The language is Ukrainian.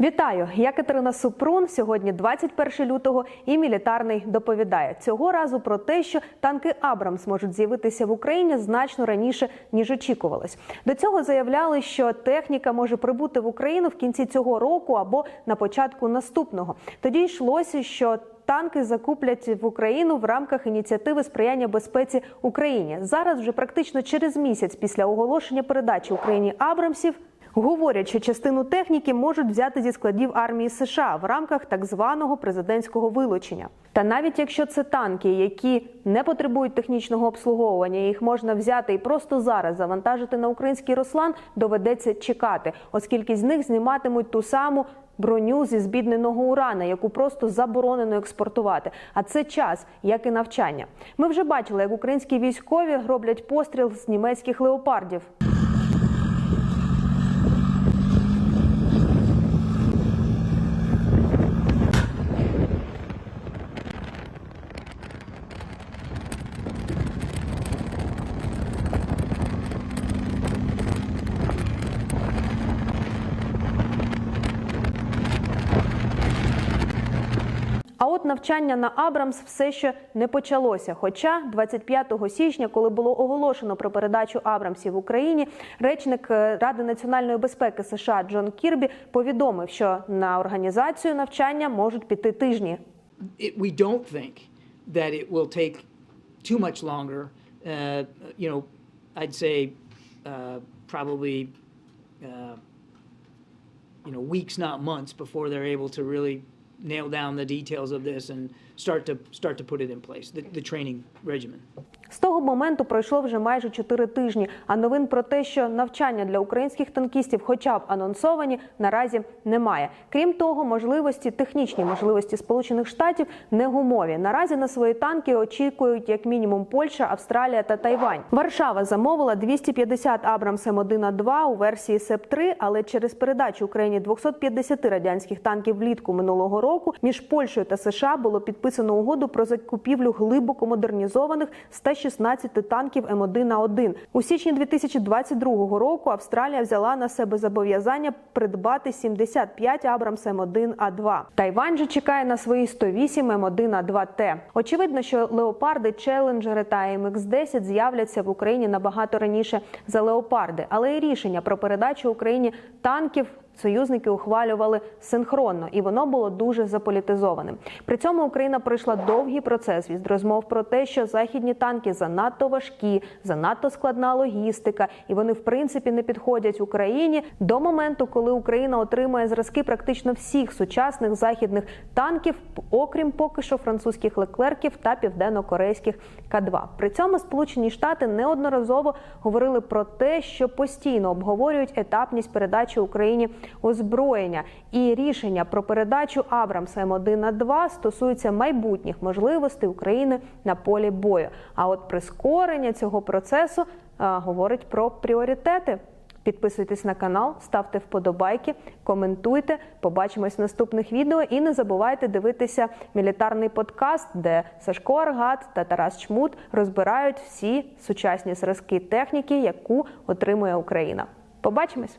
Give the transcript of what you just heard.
Вітаю! Я Катерина Супрун. Сьогодні 21 лютого і мілітарний доповідає цього разу про те, що танки Абрамс можуть з'явитися в Україні значно раніше ніж очікувалось. До цього заявляли, що техніка може прибути в Україну в кінці цього року або на початку наступного. Тоді йшлося, що Танки закуплять в Україну в рамках ініціативи сприяння безпеці Україні. Зараз вже практично через місяць після оголошення передачі Україні Абрамсів Говорять, що частину техніки можуть взяти зі складів армії США в рамках так званого президентського вилучення. Та навіть якщо це танки, які не потребують технічного обслуговування, їх можна взяти і просто зараз завантажити на український Руслан, доведеться чекати, оскільки з них зніматимуть ту саму. Броню зі збідненого урана, яку просто заборонено експортувати. А це час, як і навчання. Ми вже бачили, як українські військові роблять постріл з німецьких леопардів. А от навчання на Абрамс все ще не почалося. Хоча 25 січня, коли було оголошено про передачу Абрамсів Україні, речник е, Ради національної безпеки США Джон Кірбі повідомив, що на організацію навчання можуть піти тижні. we don't think that it will take too much longer. Uh, you know, I'd say uh, probably uh, you know weeks, not months, before they're able to really nail down the details of this and start to start to put it in place. The, the training regimen. З того моменту пройшло вже майже 4 тижні. А новин про те, що навчання для українських танкістів, хоча б анонсовані, наразі немає. Крім того, можливості, технічні можливості Сполучених Штатів не гумові. Наразі на свої танки очікують як мінімум Польща, Австралія та Тайвань. Варшава замовила 250 Абрамс М1А2 у версії СЕП-3, але через передачу Україні 250 радянських танків влітку минулого року між Польщею та США було підписано угоду про закупівлю глибоко модернізованих 116 танків М1А1. У січні 2022 року Австралія взяла на себе зобов'язання придбати 75 Абрамс М1А2. Тайвань же чекає на свої 108 М1А2Т. Очевидно, що леопарди, челенджери та МХ-10 з'являться в Україні набагато раніше за леопарди, але і рішення про передачу Україні танків союзники ухвалювали синхронно, і воно було дуже заполітизованим. При цьому Україна пройшла довгий процес від розмов про те, що західні танки занадто важкі, занадто складна логістика, і вони в принципі не підходять Україні до моменту, коли Україна отримує зразки практично всіх сучасних західних танків, окрім поки що французьких леклерків та південно-корейських К-2. При цьому Сполучені Штати неодноразово говорили про те, що постійно обговорюють етапність передачі Україні озброєння, і рішення про передачу Абрамса М1 на 2 стосується майбутніх можливостей України на полі бою. А от прискорення цього процесу а, говорить про пріоритети. Підписуйтесь на канал, ставте вподобайки, коментуйте. Побачимось в наступних відео. І не забувайте дивитися мілітарний подкаст, де Сашко Аргат та Тарас Чмут розбирають всі сучасні зразки техніки, яку отримує Україна. Побачимось!